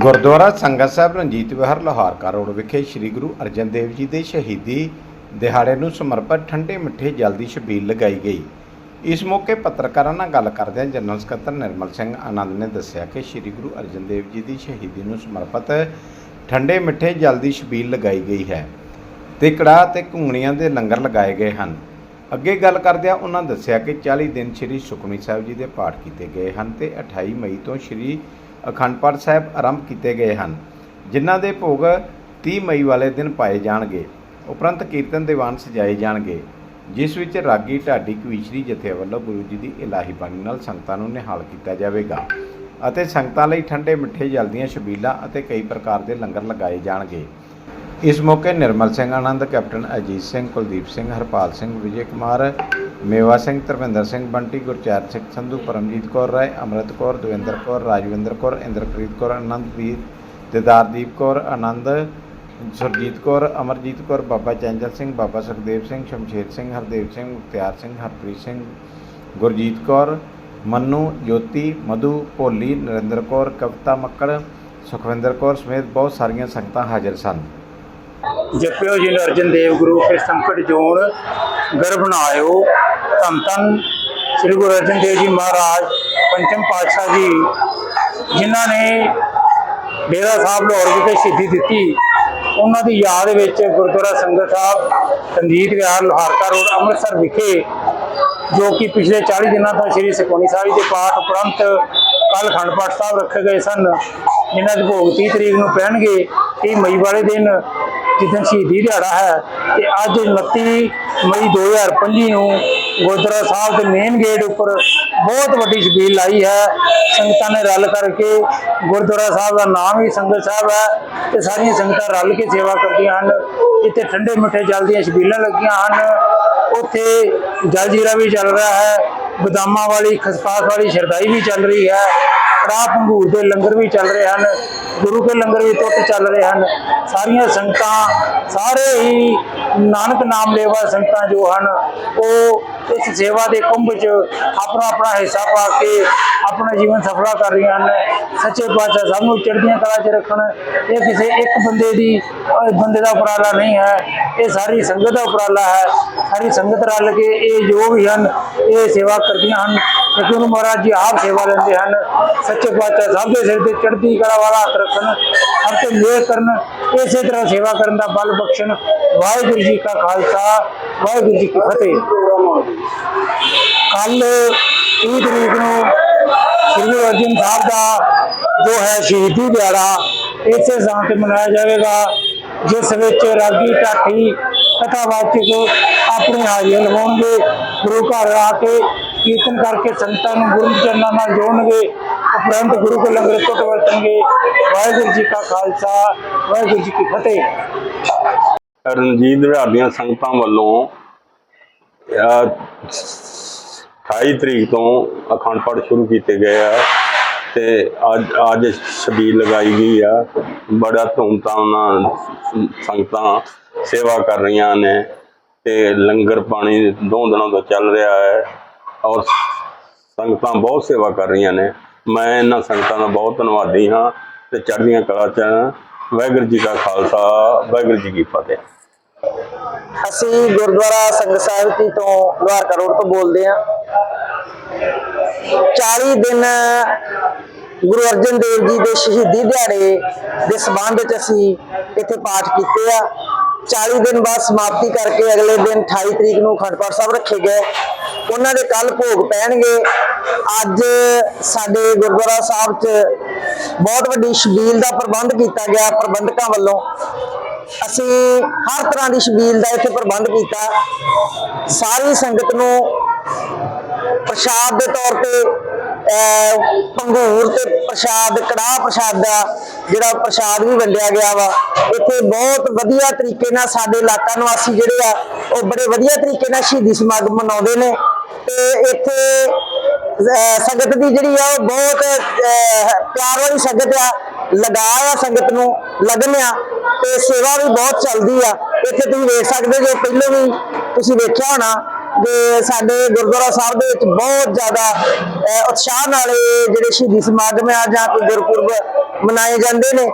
ਗੁਰਦੁਆਰਾ ਸੰਗਤ ਸਾਹਿਬ ਰਣਜੀਤ ਵਿਹਾਰ ਲੋਹਾਰਕਾ ਰੋਡ ਵਿਖੇ ਸ੍ਰੀ ਗੁਰੂ ਅਰਜਨ ਦੇਵ ਜੀ ਦੇ ਸ਼ਹੀਦੀ ਦਿਹਾੜੇ ਨੂੰ ਸਮਰਪਿਤ ਠੰਡੇ ਮਿੱਠੇ ਜਲ ਦੀ ਛਬੀਲ ਲਗਾਈ ਗਈ। ਇਸ ਮੌਕੇ ਪੱਤਰਕਾਰਾਂ ਨਾਲ ਗੱਲ ਕਰਦਿਆਂ ਜਨਰਲ ਸਕੱਤਰ ਨਿਰਮਲ ਸਿੰਘ ਆਨੰਦ ਨੇ ਦੱਸਿਆ ਕਿ ਸ੍ਰੀ ਗੁਰੂ ਅਰਜਨ ਦੇਵ ਜੀ ਦੀ ਸ਼ਹੀਦੀ ਨੂੰ ਸਮਰਪਿਤ ਠੰਡੇ ਮਿੱਠੇ ਜਲ ਦੀ ਛਬੀਲ ਲਗਾਈ ਗਈ ਹੈ ਤੇ ਕੜਾਹ ਤੇ ਘੁੰਗਣੀਆਂ ਦੇ ਲੰਗਰ ਲਗਾਏ ਗਏ ਹਨ। ਅੱਗੇ ਗੱਲ ਕਰਦਿਆਂ ਉਹਨਾਂ ਦੱਸਿਆ ਕਿ 40 ਦਿਨ ਸ੍ਰੀ ਸੁਖਮਨੀ ਸਾਹਿਬ ਜੀ ਦੇ ਪਾਠ ਕੀਤੇ ਗਏ ਹਨ ਤੇ 28 ਮਈ ਤੋਂ ਸ੍ਰੀ ਅਖੰਡ ਪਾਠ ਸਾਹਿਬ ਆਰੰਭ ਕੀਤੇ ਗਏ ਹਨ, ਜਿਨ੍ਹਾਂ ਦੇ ਭੋਗ 30 ਮਈ ਵਾਲੇ ਦਿਨ ਪਾਏ ਜਾਣਗੇ। ਉਪਰੰਤ ਕੀਰਤਨ ਦੀਵਾਨ ਸਜਾਏ ਜਾਣਗੇ, ਜਿਸ ਵਿੱਚ ਰਾਗੀ, ਢਾਡੀ, ਕਵੀਸ਼ਰੀ ਜਥੇ ਵੱਲੋਂ ਗੁਰੂ ਜੀ ਦੀ ਇਲਾਹੀ ਬਾਣੀ ਨਾਲ ਸੰਗਤਾਂ ਨੂੰ ਨਿਹਾਲ ਕੀਤਾ ਜਾਵੇਗਾ ਅਤੇ ਸੰਗਤਾਂ ਲਈ ਠੰਡੇ ਮਿੱਠੇ ਜਲ ਦੀਆਂ ਛਬੀਲਾਂ ਅਤੇ ਕਈ ਪ੍ਰਕਾਰ ਦੇ ਲੰਗਰ ਲਗਾਏ ਜਾਣਗੇ। ਇਸ ਮੌਕੇ ਨਿਰਮਲ ਸਿੰਘ ਆਨੰਦ, ਕੈਪਟਨ ਅਜੀਤ ਸਿੰਘ, ਕੁਲਦੀਪ ਸਿੰਘ, ਹਰਪਾਲ ਸਿੰਘ, ਵਿਜੇ ਕੁਮਾਰ ਮੇਵਾ ਸਿੰਘ, ਧਰਮਿੰਦਰ ਸਿੰਘ, ਬੰਟੀ, ਗੁਰਚੈਰ ਸਿੰਘ, ਸੰਧੂ, ਪਰਮਜੀਤ ਕੌਰ ਰਾਏ, ਅਮਰਤ ਕੌਰ, ਦਵਿੰਦਰ ਕੌਰ, ਰਾਜਵਿੰਦਰ ਕੌਰ, ਇੰਦਰਪ੍ਰੀਤ ਕੌਰ, ਆਨੰਦਵੀਰ, ਦਿਦਾਰਦੀਪ ਕੌਰ, ਆਨੰਦ, ਸੁਰਜੀਤ ਕੌਰ, ਅਮਰਜੀਤ ਕੌਰ, ਬਾਬਾ ਚੰਜਲ ਸਿੰਘ, ਬਾਬਾ ਸੁਖਦੇਵ ਸਿੰਘ, ਸ਼ਮਸ਼ੇਰ ਸਿੰਘ, ਹਰਦੇਵ ਸਿੰਘ, ਮੁਖਤਿਆਰ ਸਿੰਘ, ਹਰਪ੍ਰੀਤ ਸਿੰਘ, ਗੁਰਜੀਤ ਕੌਰ, ਮੰਨੂ, ਜੋਤੀ, ਮਧੂ, ਭੋਲੀ, ਨਰਿੰਦਰ ਕੌਰ, ਕਵਿਤਾ ਮੱਕੜ, ਸੁਖਵਿੰਦਰ ਕੌਰ ਸਮੇਤ ਬਹੁਤ ਸਾਰੀਆਂ ਸੰਗਤਾਂ ਹਾਜ਼ਰ ਸਨ। ਜਪਿਓ ਜੀ ਅਰਜਨ ਦੇਵ ਗੁਰੂ ਕੇ ਸੰਕਟ ਜੋਨ ਗਰਭ ਨਾਇਓ ਧੰਨ ਧੰਨ ਸ੍ਰੀ ਗੁਰੂ ਅਰਜਨ ਦੇਵ ਜੀ ਮਹਾਰਾਜ, ਪੰਚਮ ਪਾਤਸ਼ਾਹ ਜੀ, ਜਿਨ੍ਹਾਂ ਨੇ ਡੇਰਾ ਸਾਹਿਬ ਲਾਹੌਰ ਵਿਖੇ ਸ਼ਹੀਦੀ ਦਿੱਤੀ। ਉਹਨਾਂ ਦੀ ਯਾਦ ਵਿੱਚ ਗੁਰਦੁਆਰਾ ਸੰਗਤ ਸਾਹਿਬ ਰਣਜੀਤ ਵਿਹਾਰ, ਲੋਹਾਰਕਾ ਰੋਡ, ਅੰਮ੍ਰਿਤਸਰ ਵਿਖੇ, ਜੋ ਕਿ ਪਿਛਲੇ 40 ਦਿਨਾਂ ਤੋਂ ਸ੍ਰੀ ਸੁਖਮਨੀ ਸਾਹਿਬ ਦੇ ਪਾਠ ਉਪਰੰਤ ਕੱਲ ਖੰਡ ਪਾਠ ਸਾਹਿਬ ਰੱਖੇ ਗਏ ਸਨ, ਜਿਨ੍ਹਾਂ ਦੇ ਭੋਗ 30 ਤਰੀਕ ਨੂੰ ਪੈਣਗੇ 30 ਮਈ ਵਾਲੇ ਦਿਨ ਜਿੱਦਣ ਸ਼ਹੀਦੀ ਦਿਹਾੜਾ ਹੈ, ਤੇ ਅੱਜ 29 ਮਈ 2025 ਨੂੰ ਗੁਰਦੁਆਰਾ ਸਾਹਿਬ ਦੇ ਮੇਨ ਗੇਟ ਉੱਪਰ ਬਹੁਤ ਵੱਡੀ ਛਬੀਲ ਲਾਈ ਹੈ। ਸੰਗਤਾਂ ਨੇ ਰਲ ਕਰਕੇ ਗੁਰਦੁਆਰਾ ਸਾਹਿਬ ਦਾ ਨਾਮ ਹੀ ਸੰਗਤ ਸਾਹਿਬ ਹੈ ਤੇ ਸਾਰੀਆਂ ਸੰਗਤਾਂ ਰਲ ਕੇ ਸੇਵਾ ਕਰਦੀਆਂ ਹਨ। ਇੱਥੇ ਠੰਡੇ ਮਿੱਠੇ ਜਲ ਦੀਆਂ ਛਬੀਲਾਂ ਲੱਗੀਆਂ ਹਨ। ਉੱਥੇ ਜਲ ਜੀਰਾ ਵੀ ਚੱਲ ਰਿਹਾ ਹੈ। ਬਦਾਮਾਂ ਵਾਲੀ, ਖਸਖਾਸ ਵਾਲੀ ਸ਼ਰਦਾਈ ਵੀ ਚੱਲ ਰਹੀ ਹੈ। ਕੜਾਹ ਪੰਗੂਰ ਦੇ ਲੰਗਰ ਵੀ ਚੱਲ ਰਹੇ ਹਨ। ਗੁਰੂ ਕੇ ਲੰਗਰ ਵੀ ਟੁੱਟ ਚੱਲ ਰਹੇ ਹਨ। ਸਾਰੀਆਂ ਸੰਗਤਾਂ, ਸਾਰੇ ਹੀ ਨਾਨਕ ਨਾਮ ਲੇਵਾ ਸੰਗਤਾਂ ਜੋ ਹਨ, ਉਹ ਇਸ ਸੇਵਾ ਦੇ ਕੁੰਭ 'ਚ ਆਪਣਾ ਆਪਣਾ ਹਿੱਸਾ ਪਾ ਕੇ ਆਪਣਾ ਜੀਵਨ ਸਫਲਾ ਕਰ ਰਹੀਆਂ ਹਨ। ਸੱਚੇ ਪਾਤਸ਼ਾਹ ਸਭ ਨੂੰ ਚੜ੍ਹਦੀਆਂ ਕਲਾ 'ਚ ਰੱਖਣ। ਇਹ ਕਿਸੇ ਇੱਕ ਬੰਦੇ ਦੀ ਬੰਦੇ ਦਾ ਉਪਰਾਲਾ ਨਹੀਂ ਹੈ। ਇਹ ਸਾਰੀ ਸੰਗਤ ਦਾ ਉਪਰਾਲਾ ਹੈ। ਸਾਰੀ ਸੰਗਤ ਰਲ ਕੇ ਇਹ ਜੋ ਵੀ ਹਨ, ਇਹ ਸੇਵਾ ਕਰਦੀਆਂ ਹਨ ਤੇ ਗੁਰੂ ਮਹਾਰਾਜ ਜੀ ਆਪ ਸੇਵਾ ਲੈਂਦੇ ਹਨ। ਸੱਚੇ ਪਾਤਸ਼ਾਹ ਸਭ ਦੇ ਸਿਰ ਤੇ ਚੜ੍ਹਦੀ ਕਲਾ ਵਾਲਾ ਹੱਥ ਰੱਖਣ ਸਭ ਤੇ ਮਿਹਰ ਕਰਨ, ਇਸੇ ਤਰ੍ਹਾਂ ਸੇਵਾ ਕਰਨ ਦਾ ਬਲ ਬਖਸ਼ਣ। ਵਾਹਿਗੁਰੂ ਜੀ ਕਾ ਖਾਲਸਾ, ਵਾਹਿਗੁਰੂ ਜੀ ਕੀ ਫਤਿਹ। ਕੱਲ 30 ਤਰੀਕ ਨੂੰ ਸ੍ਰੀ ਗੁਰੂ ਅਰਜਨ ਸਾਹਿਬ ਦਾ ਜੋ ਹੈ ਸ਼ਹੀਦੀ ਦਿਹਾੜਾ, ਇਸੇ ਥਾਂ ਤੇ ਮਨਾਇਆ ਜਾਵੇਗਾ, ਜਿਸ ਵਿੱਚ ਰਾਗੀ ਢਾਠੀ ਕਥਾਵਾਚਕ ਆਪਣੀ ਹਾਜ਼ਰੀ ਲਵਾਉਣਗੇ, ਗੁਰੂ ਘਰ ਆ ਕੇ ਕੀਰਤਨ ਕਰਕੇ ਸੰਗਤਾਂ ਨੂੰ ਗੁਰੂ ਚਰਨਾਂ ਨਾਲ ਜੋੜਨਗੇ, ਉਪਰੰਤ ਗੁਰੂ ਕੇ ਲੰਗਰ ਟੁੱਟ ਵਰਤਣਗੇ। ਵਾਹਿਗੁਰੂ ਜੀ ਕਾ ਖਾਲਸਾ, ਵਾਹਿਗੁਰੂ ਜੀ ਕੀ ਫਤਿਹ। ਰਣਜੀਤ ਵਿਹਾਰ ਸੰਗਤਾਂ ਵੱਲੋਂ 28 ਤਰੀਕ ਤੋਂ ਅਖੰਡ ਪਾਠ ਸ਼ੁਰੂ ਕੀਤੇ ਗਏ ਆ ਤੇ ਅੱਜ ਅੱਜ ਛਬੀਲ ਲਗਾਈ ਗਈ ਆ। ਬੜਾ ਧੂਮਧਾਮ ਨਾਲ ਸੰਗਤਾਂ ਸੇਵਾ ਕਰ ਰਹੀਆਂ ਨੇ ਤੇ ਲੰਗਰ ਪਾਣੀ ਦੋ ਦਿਨਾਂ ਤੋਂ ਚੱਲ ਰਿਹਾ ਹੈ। ਔਰ ਸੰਗਤਾਂ ਬਹੁਤ ਸੇਵਾ ਕਰ ਰਹੀਆਂ ਨੇ। ਮੈਂ ਇਹਨਾਂ ਸੰਗਤਾਂ ਦਾ ਬਹੁਤ ਧੰਨਵਾਦੀ ਹਾਂ ਤੇ ਚੜ੍ਹਦੀਆਂ ਕਲਾ ਚ ਵਾਹਿਗੁਰੂ ਜੀ ਕਾ ਖਾਲਸਾ, ਵਾਹਿਗੁਰੂ ਜੀ ਕੀ ਫਤਿਹ। ਅਸੀਂ ਗੁਰਦੁਆਰਾ ਸੰਗਤ ਸਾਹਿਬ ਜੀ ਤੋਂ ਲੋਹਾਰਕਾ ਰੋਡ ਤੋਂ ਬੋਲਦੇ ਹਾਂ। 40 ਦਿਨ ਗੁਰੂ ਅਰਜਨ ਦੇਵ ਜੀ ਦੇ ਸ਼ਹੀਦੀ ਦਿਹਾੜੇ ਦੇ ਸਬੰਧ ਵਿੱਚ ਅਸੀਂ ਇੱਥੇ ਪਾਠ ਕੀਤੇ ਆ। 40 ਦਿਨ ਬਾਅਦ ਸਮਾਪਤੀ ਕਰਕੇ ਅਗਲੇ ਦਿਨ 28 ਤਰੀਕ ਨੂੰ ਅਖੰਡ ਸਾਹਿਬ ਰੱਖੇ ਗਏ। ਉਹਨਾਂ ਦੇ ਕੱਲ ਭੋਗ ਪੈਣਗੇ। ਅੱਜ ਸਾਡੇ ਗੁਰਦੁਆਰਾ ਸਾਹਿਬ 'ਚ ਬਹੁਤ ਵੱਡੀ ਸ਼ਬੀਲ ਦਾ ਪ੍ਰਬੰਧ ਕੀਤਾ ਗਿਆ ਪ੍ਰਬੰਧਕਾਂ ਵੱਲੋਂ। ਅਸੀਂ ਹਰ ਤਰ੍ਹਾਂ ਦੀ ਸ਼ਬੀਲ ਦਾ ਇੱਥੇ ਪ੍ਰਬੰਧ ਕੀਤਾ। ਸਾਰੀ ਸੰਗਤ ਨੂੰ ਪ੍ਰਸ਼ਾਦ ਦੇ ਤੌਰ ਤੇ ਪੰਗੂਰ ਤੇ ਪ੍ਰਸ਼ਾਦ, ਕੜਾਹ ਪ੍ਰਸ਼ਾਦ ਦਾ ਜਿਹੜਾ ਪ੍ਰਸ਼ਾਦ ਵੀ ਵੰਡਿਆ ਗਿਆ ਵਾ, ਇੱਥੇ ਬਹੁਤ ਵਧੀਆ ਤਰੀਕੇ ਨਾਲ ਸਾਡੇ ਇਲਾਕਾ ਨਿਵਾਸੀ ਜਿਹੜੇ ਆ, ਉਹ ਬੜੇ ਵਧੀਆ ਤਰੀਕੇ ਨਾਲ ਸ਼ਹੀਦੀ ਸਮਾਗਮ ਮਨਾਉਂਦੇ ਨੇ। ਤੇ ਇੱਥੇ ਸੰਗਤ ਦੀ ਜਿਹੜੀ ਆ, ਉਹ ਬਹੁਤ ਪਿਆਰ ਵਾਲੀ ਸੰਗਤ ਆ ਲਗਾਇਆ ਸੰਗਤ ਨੂੰ ਲਗਨ ਆ, ਤੇ ਸੇਵਾ ਵੀ ਬਹੁਤ ਚੱਲਦੀ ਆ। ਇੱਥੇ ਤੁਸੀਂ ਵੇਖ ਸਕਦੇ ਜੋ ਪਹਿਲਾਂ ਵੀ ਤੁਸੀਂ ਵੇਖਿਆ ਹੋਣਾ ਕਿ ਸਾਡੇ ਗੁਰਦੁਆਰਾ ਸਾਹਿਬ ਦੇ ਵਿੱਚ ਬਹੁਤ ਜ਼ਿਆਦਾ ਉਤਸ਼ਾਹ ਨਾਲ ਜਿਹੜੇ ਸ਼ਹੀਦੀ ਸਮਾਗਮ ਆ ਜਾਂ ਕੋਈ ਗੁਰਪੁਰਬ ਮਨਾਏ ਜਾਂਦੇ ਨੇ।